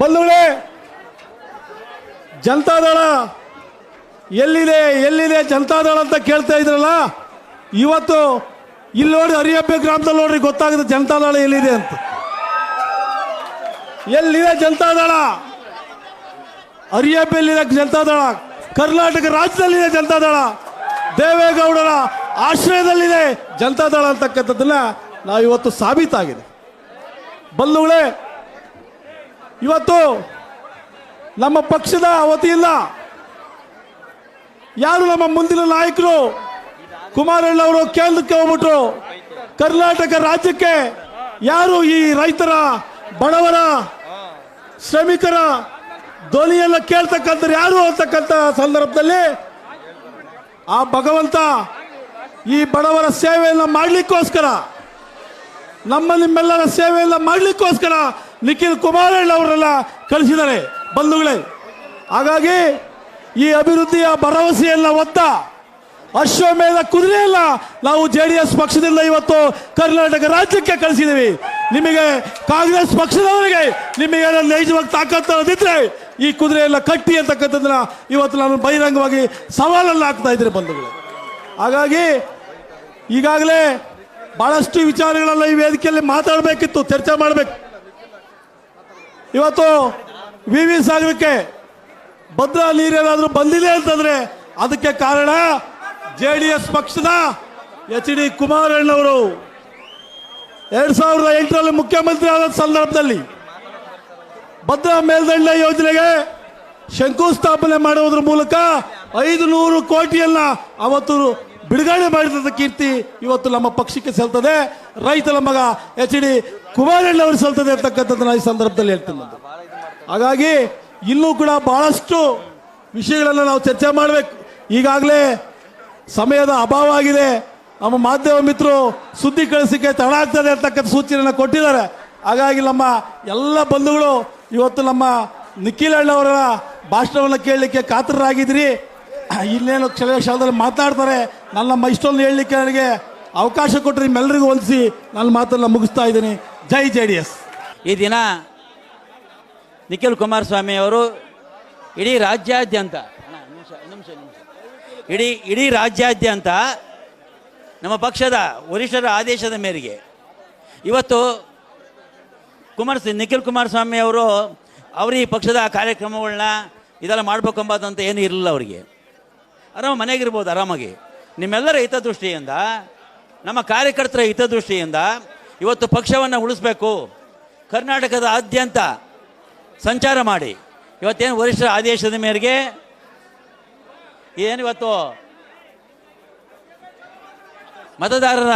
ಬಂಧುಗಳೇ ಜನತಾದಳ ಎಲ್ಲಿದೆ ಎಲ್ಲಿದೆ ಜನತಾದಳ ಅಂತ ಕೇಳ್ತಾ ಇದ್ರಲ್ಲ, ಇವತ್ತು ಇಲ್ಲಿ ನೋಡಿ ಹರಿಯಬ್ಬೆ ಗ್ರಾಮದಲ್ಲಿ ನೋಡ್ರಿ ಗೊತ್ತಾಗುತ್ತೆ ಜನತಾದಳ ಎಲ್ಲಿದೆ ಅಂತ. ಎಲ್ಲಿದೆ ಜನತಾದಳ ಹರಿಯಬ್ಬೆಲ್ಲಿದೆ ಜನತಾದಳ ಕರ್ನಾಟಕ ರಾಜ್ಯದಲ್ಲಿದೆ ಜನತಾದಳ ದೇವೇಗೌಡರ ಆಶ್ರಯದಲ್ಲಿದೆ ಜನತಾದಳ ಅಂತಕ್ಕಂಥದ್ದನ್ನ ನಾವು ಇವತ್ತು ಸಾಬೀತಾಗಿದೆ. ಬಂಧುಗಳೇ ಇವತ್ತು ನಮ್ಮ ಪಕ್ಷದ ವತಿಯಿಂದ ಯಾರು ನಮ್ಮ ಮುಂದಿನ ನಾಯಕರು? ಕುಮಾರಣ್ಣ ಅವರು ಕೇಂದ್ರಕ್ಕೆ ಹೋಗ್ಬಿಟ್ರು. ಕರ್ನಾಟಕ ರಾಜ್ಯಕ್ಕೆ ಯಾರು ಈ ರೈತರ ಬಡವರ, ಶ್ರಮಿಕರ ಧ್ವನಿಯನ್ನು ಕೇಳ್ತಕ್ಕಂಥ ಯಾರು ಅಂತಕ್ಕಂಥ ಸಂದರ್ಭದಲ್ಲಿ ಆ ಭಗವಂತ ಈ ಬಡವರ ಸೇವೆಯನ್ನು ಮಾಡಲಿಕ್ಕೋಸ್ಕರ, ನಮ್ಮ ನಿಮ್ಮೆಲ್ಲರ ಸೇವೆಯನ್ನು ಮಾಡಲಿಕ್ಕೋಸ್ಕರ ನಿಖಿಲ್ ಕುಮಾರಣ್ಣ ಅವರೆಲ್ಲ ಕಳಿಸಿದ್ದಾರೆ. ಬಂಧುಗಳೇ, ಹಾಗಾಗಿ ಈ ಅಭಿವೃದ್ಧಿಯ ಭರವಸೆಯನ್ನ ಒತ್ತ ಅಶ್ವಮೇಧ ಕುದುರೆಯಲ್ಲ ನಾವು ಜೆ ಡಿ ಎಸ್ ಪಕ್ಷದಿಂದ ಇವತ್ತು ಕರ್ನಾಟಕ ರಾಜ್ಯಕ್ಕೆ ಕಳಿಸಿದ್ದೀವಿ. ನಿಮಗೆ ಕಾಂಗ್ರೆಸ್ ಪಕ್ಷದವರಿಗೆ ನಿಮಗೆ ನೈಜವಾಗಿ ತಾಕತ್ತಿದ್ರೆ ಈ ಕುದುರೆಯೆಲ್ಲ ಕಟ್ಟಿ ಅಂತಕ್ಕಂಥದ್ದನ್ನ ಇವತ್ತು ನಾನು ಬಹಿರಂಗವಾಗಿ ಸವಾಲನ್ನು ಹಾಕ್ತಾ ಇದ್ದೀನಿ ಬಂಧುಗಳು. ಹಾಗಾಗಿ ಈಗಾಗಲೇ ಬಹಳಷ್ಟು ವಿಚಾರಗಳೆಲ್ಲ ಈ ವೇದಿಕೆಯಲ್ಲಿ ಮಾತಾಡಬೇಕಿತ್ತು, ಚರ್ಚೆ ಮಾಡಬೇಕು. ಇವತ್ತು ವಿ ವಿ ಸಾಗರಕ್ಕೆ ಭದ್ರಾ ನೀರೇನಾದರೂ ಬಂದಿದೆ ಅಂತಂದ್ರೆ ಅದಕ್ಕೆ ಕಾರಣ ಜೆ ಡಿ ಎಸ್ ಪಕ್ಷದ ಎಚ್ ಡಿ ಕುಮಾರಣ್ಣವರು. ಎರಡ್ ಸಾವಿರದ ಎಂಟರಲ್ಲಿ ಮುಖ್ಯಮಂತ್ರಿ ಆದ ಸಂದರ್ಭದಲ್ಲಿ ಭದ್ರಾ ಮೇಲ್ದಂಡೆ ಯೋಜನೆಗೆ ಶಂಕುಸ್ಥಾಪನೆ ಮಾಡುವುದರ ಮೂಲಕ ಐದು ನೂರು ಕೋಟಿಯನ್ನ ಅವತ್ತು ಬಿಡುಗಡೆ ಮಾಡಿದ ಕೀರ್ತಿ ಇವತ್ತು ನಮ್ಮ ಪಕ್ಷಕ್ಕೆ ಸಲ್ತದೆ. ರೈತನ ಮಗ ಎಚ್ ಡಿ ಕುಮಾರಣ್ಣ ಅವರು ಸಲ್ತದೆ ನಾನು ಈ ಸಂದರ್ಭದಲ್ಲಿ ಹೇಳ್ತೀನಿ. ಹಾಗಾಗಿ ಇಲ್ಲೂ ಕೂಡ ಬಹಳಷ್ಟು ವಿಷಯಗಳನ್ನು ನಾವು ಚರ್ಚೆ ಮಾಡಬೇಕು. ಈಗಾಗಲೇ ಸಮಯದ ಅಭಾವ ಆಗಿದೆ. ನಮ್ಮ ಮಾಧ್ಯಮ ಮಿತ್ರರು ಸುದ್ದಿ ಕಳಿಸಿಕೆ ತಡ ಆಗ್ತದೆ ಅಂತಕ್ಕಂಥ ಸೂಚನೆಯನ್ನು ಕೊಟ್ಟಿದ್ದಾರೆ. ಹಾಗಾಗಿ ನಮ್ಮ ಎಲ್ಲ ಬಂಧುಗಳು ಇವತ್ತು ನಮ್ಮ ನಿಖಿಲ್ ಅಣ್ಣವರ ಭಾಷಣವನ್ನು ಕೇಳಲಿಕ್ಕೆ ಕಾತರರಾಗಿದ್ದೀರಿ. ಇನ್ನೇನು ಕ್ಷಣ ಕ್ಷಣದಲ್ಲಿ ಮಾತನಾಡ್ತಾರೆ. ನನ್ನ ನಮ್ಮ ಇಷ್ಟೊಂದು ಹೇಳಲಿಕ್ಕೆ ನನಗೆ ಅವಕಾಶ ಕೊಟ್ಟರೆ ನಿಮ್ಮೆಲ್ಲರಿಗೂ ಹೊಲಿಸಿ ನನ್ನ ಮಾತನ್ನು ಮುಗಿಸ್ತಾ ಇದ್ದೀನಿ. ಜೈ ಜೆ ಡಿ ಎಸ್ ಈ ದಿನ ನಿಖಿಲ್ ಕುಮಾರಸ್ವಾಮಿ ಅವರು ಇಡೀ ರಾಜ್ಯಾದ್ಯಂತ ನಿಮಿಷ ನಿಮಿಷ ನಿಮಿಷ. ಇಡೀ ಇಡೀ ರಾಜ್ಯಾದ್ಯಂತ ನಮ್ಮ ಪಕ್ಷದ ವರಿಷ್ಠರ ಆದೇಶದ ಮೇರೆಗೆ ಇವತ್ತು ಕುಮಾರ, ನಿಖಿಲ್ ಕುಮಾರಸ್ವಾಮಿ ಅವರು ಅವರು ಈ ಪಕ್ಷದ ಕಾರ್ಯಕ್ರಮಗಳನ್ನ ಇದೆಲ್ಲ ಮಾಡ್ಬೇಕು ಎಂಬುದಂತ ಏನೂ ಇರಲಿಲ್ಲ ಅವರಿಗೆ. ಆರಾಮ ಮನೆಗಿರ್ಬೋದು, ಆರಾಮಾಗಿ. ನಿಮ್ಮೆಲ್ಲರ ಹಿತದೃಷ್ಟಿಯಿಂದ, ನಮ್ಮ ಕಾರ್ಯಕರ್ತರ ಹಿತದೃಷ್ಟಿಯಿಂದ ಇವತ್ತು ಪಕ್ಷವನ್ನು ಉಳಿಸ್ಬೇಕು. ಕರ್ನಾಟಕದ ಆದ್ಯಂತ ಸಂಚಾರ ಮಾಡಿ. ಇವತ್ತೇನು ವರಿಷ್ಠರ ಆದೇಶದ ಮೇರೆಗೆ ಏನು ಇವತ್ತು ಮತದಾರರ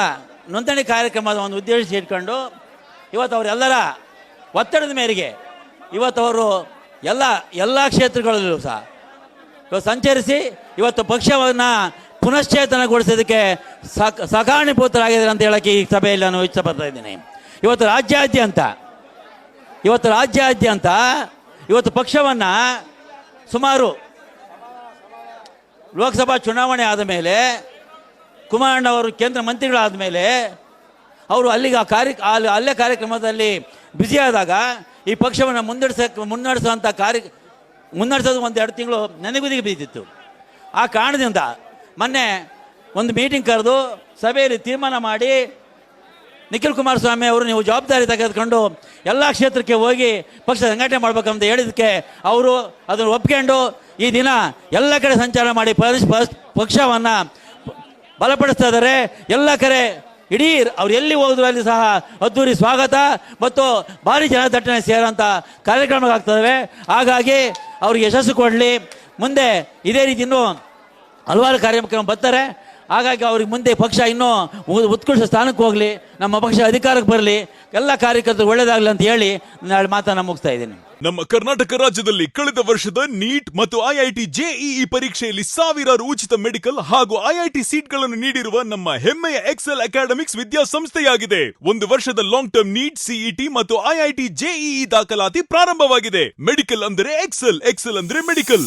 ನೋಂದಣಿ ಕಾರ್ಯಕ್ರಮದ ಒಂದು ಉದ್ದೇಶ ಇಟ್ಕೊಂಡು ಇವತ್ತು ಅವರೆಲ್ಲರ ಒತ್ತಡದ ಮೇರೆಗೆ ಇವತ್ತು ಅವರು ಎಲ್ಲ ಎಲ್ಲ ಕ್ಷೇತ್ರಗಳಲ್ಲೂ ಸಹ. ಇವತ್ತು ಸಂಚರಿಸಿ ಇವತ್ತು ಪಕ್ಷವನ್ನು ಪುನಶ್ಚೇತನಗೊಳಿಸೋದಕ್ಕೆ ಸಕ ಸಕಾರಣೀಭೂತರಾಗಿದ್ದಾರೆ ಅಂತ ಹೇಳಕ್ಕೆ ಈ ಸಭೆಯಲ್ಲಿ ನಾನು ಇಷ್ಟಪಡ್ತಾ ಇದ್ದೀನಿ. ಇವತ್ತು ರಾಜ್ಯಾದ್ಯಂತ ಇವತ್ತು ರಾಜ್ಯಾದ್ಯಂತ, ಇವತ್ತು ಪಕ್ಷವನ್ನು ಸುಮಾರು ಲೋಕಸಭಾ ಚುನಾವಣೆ ಆದ ಮೇಲೆ, ಕುಮಾರಣ್ಣ ಅವರು ಕೇಂದ್ರ ಮಂತ್ರಿಗಳಾದ ಮೇಲೆ, ಅವರು ಅಲ್ಲಿಗೆ ಆ ಕಾರ್ಯ, ಅಲ್ಲಿ, ಅಲ್ಲೇ ಕಾರ್ಯಕ್ರಮದಲ್ಲಿ ಬ್ಯುಸಿಯಾದಾಗ ಈ ಪಕ್ಷವನ್ನು ಮುನ್ನಡೆಸ ಮುನ್ನಡೆಸುವಂಥ ಕಾರ್ಯ, ಮುನ್ನಡೆಸೋದು ಒಂದು ಎರಡು ತಿಂಗಳು ನೆನೆಗುದಿಗೆ ಬಿದ್ದಿತ್ತು. ಆ ಕಾರಣದಿಂದ ಮೊನ್ನೆ ಒಂದು ಮೀಟಿಂಗ್ ಕರೆದು ಸಭೆಯಲ್ಲಿ ತೀರ್ಮಾನ ಮಾಡಿ ನಿಖಿಲ್ ಕುಮಾರಸ್ವಾಮಿ ಅವರು ನೀವು ಜವಾಬ್ದಾರಿ ತೆಗೆದುಕೊಂಡು ಎಲ್ಲ ಕ್ಷೇತ್ರಕ್ಕೆ ಹೋಗಿ ಪಕ್ಷ ಸಂಘಟನೆ ಮಾಡ್ಬೇಕಂತ ಹೇಳಿದಕ್ಕೆ ಅವರು ಅದನ್ನು ಒಪ್ಕೊಂಡು ಈ ದಿನ ಎಲ್ಲ ಕಡೆ ಸಂಚಾರ ಮಾಡಿ ಪಕ್ಷ ಪಕ್ಷವನ್ನು ಬಲಪಡಿಸ್ತಾ ಇದ್ದಾರೆ. ಎಲ್ಲ ಕಡೆ ಇಡೀ ಅವ್ರು ಎಲ್ಲಿ ಹೋದ್ರು ಅಲ್ಲಿ ಸಹ ಅದ್ದೂರಿ ಸ್ವಾಗತ ಮತ್ತು ಭಾರಿ ಜನದಟ್ಟಣೆ ಸೇರೋಂಥ ಕಾರ್ಯಕ್ರಮಗಳಾಗ್ತವೆ ಹಾಗಾಗಿ ಅವ್ರಿಗೆ ಯಶಸ್ಸು ಕೊಡಲಿ. ಮುಂದೆ ಇದೇ ರೀತಿ ಹಲವಾರು ಕಾರ್ಯಕ್ರಮ ಬರ್ತಾರೆ. ಹಾಗಾಗಿ ಅವ್ರಿಗೆ ಮುಂದೆ ಪಕ್ಷ ಇನ್ನೂ ಉತ್ಕೃಷ್ಟ ಸ್ಥಾನಕ್ಕೆ ಹೋಗಲಿ, ನಮ್ಮ ಪಕ್ಷ ಅಧಿಕಾರಕ್ಕೆ ಬರಲಿ, ಎಲ್ಲ ಕಾರ್ಯಕರ್ತರು ಒಳ್ಳೇದಾಗಲಿ ಅಂತ ಹೇಳಿ ನಾಳೆ ಮಾತನ್ನು ಮುಗಿಸ್ತಾ ಇದ್ದೀನಿ. ನಮ್ಮ ಕರ್ನಾಟಕ ರಾಜ್ಯದಲ್ಲಿ ಕಳೆದ ವರ್ಷದ ನೀಟ್ ಮತ್ತು ಐಐಟಿ ಜೆಇಇ ಪರೀಕ್ಷೆಯಲ್ಲಿ ಸಾವಿರಾರು ಉಚಿತ ಮೆಡಿಕಲ್ ಹಾಗೂ ಐಐಟಿ ಸೀಟ್ಗಳನ್ನು ನೀಡಿರುವ ನಮ್ಮ ಹೆಮ್ಮೆಯ ಎಕ್ಸೆಲ್ ಅಕಾಡೆಮಿಕ್ಸ್ ವಿದ್ಯಾಸಂಸ್ಥೆಯಾಗಿದೆ. ಒಂದು ವರ್ಷದ ಲಾಂಗ್ ಟರ್ಮ್ ನೀಟ್ ಸಿಇಟಿ ಮತ್ತು ಐಐಟಿ ಜೆಇಇ ದಾಖಲಾತಿ ಪ್ರಾರಂಭವಾಗಿದೆ. ಮೆಡಿಕಲ್ ಅಂದರೆ ಎಕ್ಸೆಲ್ ಎಕ್ಸೆಲ್ ಅಂದರೆ ಮೆಡಿಕಲ್.